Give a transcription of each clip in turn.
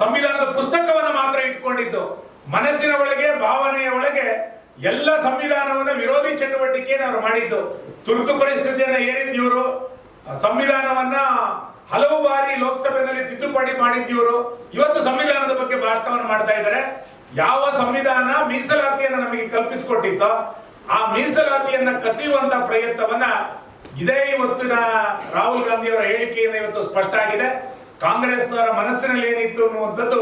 ಸಂವಿಧಾನದ ಪುಸ್ತಕವನ್ನು ಮಾತ್ರ ಇಟ್ಕೊಂಡಿದ್ದು. ಮನಸ್ಸಿನ ಒಳಗೆ, ಭಾವನೆಯ ಒಳಗೆ ಎಲ್ಲ ಸಂವಿಧಾನವನ್ನ ವಿರೋಧಿ ಚಟುವಟಿಕೆಯನ್ನು ಅವರು ಮಾಡಿದ್ದು. ತುರ್ತು ಪರಿಸ್ಥಿತಿಯನ್ನು ಇವರು ಸಂವಿಧಾನವನ್ನ ಹಲವು ಬಾರಿ ಲೋಕಸಭೆಯಲ್ಲಿ ತಿದ್ದುಪಡಿ ಮಾಡಿದ್ದಿವರು. ಇವತ್ತು ಸಂವಿಧಾನದ ಬಗ್ಗೆ ಭಾಷಣವನ್ನು ಮಾಡ್ತಾ ಇದ್ದಾರೆ. ಯಾವ ಸಂವಿಧಾನ ಮೀಸಲಾತಿಯನ್ನು ನಮಗೆ ಕಲ್ಪಿಸಿಕೊಟ್ಟಿತ್ತೋ, ಆ ಮೀಸಲಾತಿಯನ್ನ ಕಸಿಯುವಂತ ಪ್ರಯತ್ನವನ್ನ ಇದೇ ಇವತ್ತಿನ ರಾಹುಲ್ ಗಾಂಧಿ ಅವರ ಹೇಳಿಕೆಯಿಂದ ಇವತ್ತು ಸ್ಪಷ್ಟ ಆಗಿದೆ. ಕಾಂಗ್ರೆಸ್ನವರ ಮನಸ್ಸಿನಲ್ಲಿ ಏನಿತ್ತು ಅನ್ನುವಂಥದ್ದು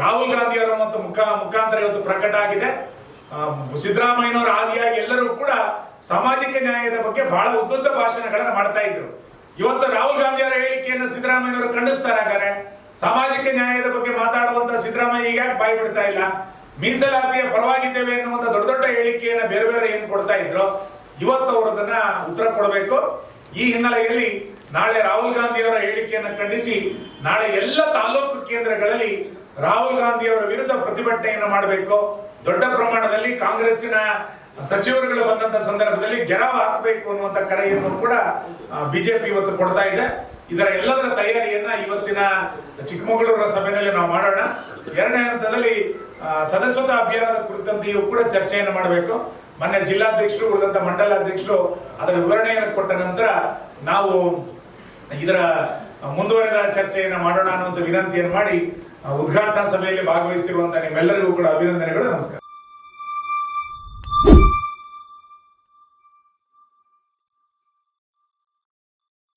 ರಾಹುಲ್ ಗಾಂಧಿ ಅವರ ಮತ್ತು ಮುಖ ಮುಖಾಂತರ ಇವತ್ತು ಪ್ರಕಟ ಆಗಿದೆ. ಸಿದ್ದರಾಮಯ್ಯನವರು ಆದಿಯಾಗಿ ಎಲ್ಲರೂ ಕೂಡ ಸಾಮಾಜಿಕ ನ್ಯಾಯದ ಬಗ್ಗೆ ಬಹಳ ಉದ್ದುದ್ದ ಭಾಷಣಗಳನ್ನು ಮಾಡ್ತಾ ಇದ್ರು. ಇವತ್ತು ರಾಹುಲ್ ಗಾಂಧಿ ಅವರ ಹೇಳಿಕೆಯನ್ನು ಸಿದ್ದರಾಮಯ್ಯನವರು ಖಂಡಿಸ್ತಾರೆ ಹಾಗಾದ್ರೆ. ಸಾಮಾಜಿಕ ನ್ಯಾಯದ ಬಗ್ಗೆ ಮಾತಾಡುವಂತ ಸಿದ್ದರಾಮಯ್ಯ ಈಗ ಬಾಯಿ ಬಿಡ್ತಾ ಇಲ್ಲ? ಮೀಸಲಾತಿಯ ಪರವಾಗಿದ್ದೇವೆ ಎನ್ನುವಂತ ದೊಡ್ಡ ದೊಡ್ಡ ಹೇಳಿಕೆಯನ್ನ ಬೇರೆ ಬೇರೆ ಏನು ಕೊಡ್ತಾ ಇದ್ರು. ಇವತ್ತು ಅವರದನ್ನ ಉತ್ತರ ಕೊಡಬೇಕು. ಈ ಹಿನ್ನೆಲೆಯಲ್ಲಿ ನಾಳೆ ರಾಹುಲ್ ಗಾಂಧಿ ಅವರ ಹೇಳಿಕೆಯನ್ನು ಖಂಡಿಸಿ, ನಾಳೆ ಎಲ್ಲ ತಾಲೂಕು ಕೇಂದ್ರಗಳಲ್ಲಿ ರಾಹುಲ್ ಗಾಂಧಿ ಅವರ ವಿರುದ್ಧ ಪ್ರತಿಭಟನೆಯನ್ನು ಮಾಡಬೇಕು. ದೊಡ್ಡ ಪ್ರಮಾಣದಲ್ಲಿ ಕಾಂಗ್ರೆಸ್ಸಿನ ಸಚಿವರುಗಳು ಬಂದಂತ ಸಂದರ್ಭದಲ್ಲಿ ಗೆರವು ಹಾಕಬೇಕು ಅನ್ನುವಂತ ಕರೆಯನ್ನು ಕೂಡ ಬಿಜೆಪಿ ಇವತ್ತು ಕೊಡ್ತಾ ಇದೆ. ಇದರ ಎಲ್ಲದರ ತಯಾರಿಯನ್ನ ಇವತ್ತಿನ ಚಿಕ್ಕಮಗಳೂರು ಸಭೆಯಲ್ಲಿ ನಾವು ಮಾಡೋಣ. ಎರಡನೇ ಹಂತದಲ್ಲಿ ಸದಸ್ಯತಾ ಅಭಿಯಾನದ ಕುರಿತಂತೆಯೂ ಕೂಡ ಚರ್ಚೆಯನ್ನು ಮಾಡಬೇಕು. ಮೊನ್ನೆ ಜಿಲ್ಲಾಧ್ಯಕ್ಷರು, ಉಳಿದಂತ ಮಂಡಲಾಧ್ಯಕ್ಷರು ಅದರ ವಿವರಣೆಯನ್ನು ಕೊಟ್ಟ ನಂತರ ನಾವು ಇದರ ಮುಂದುವರೆದ ಚರ್ಚೆಯನ್ನು ಮಾಡೋಣ ಅನ್ನುವಂಥ ವಿನಂತಿಯನ್ನು ಮಾಡಿ ಉದ್ಘಾಟನಾ ಸಭೆಯಲ್ಲಿ ಭಾಗವಹಿಸಿರುವಂತಹ ನಿಮ್ಮೆಲ್ಲರಿಗೂ ಕೂಡ ಅಭಿನಂದನೆಗಳು ನಮಸ್ಕಾರ.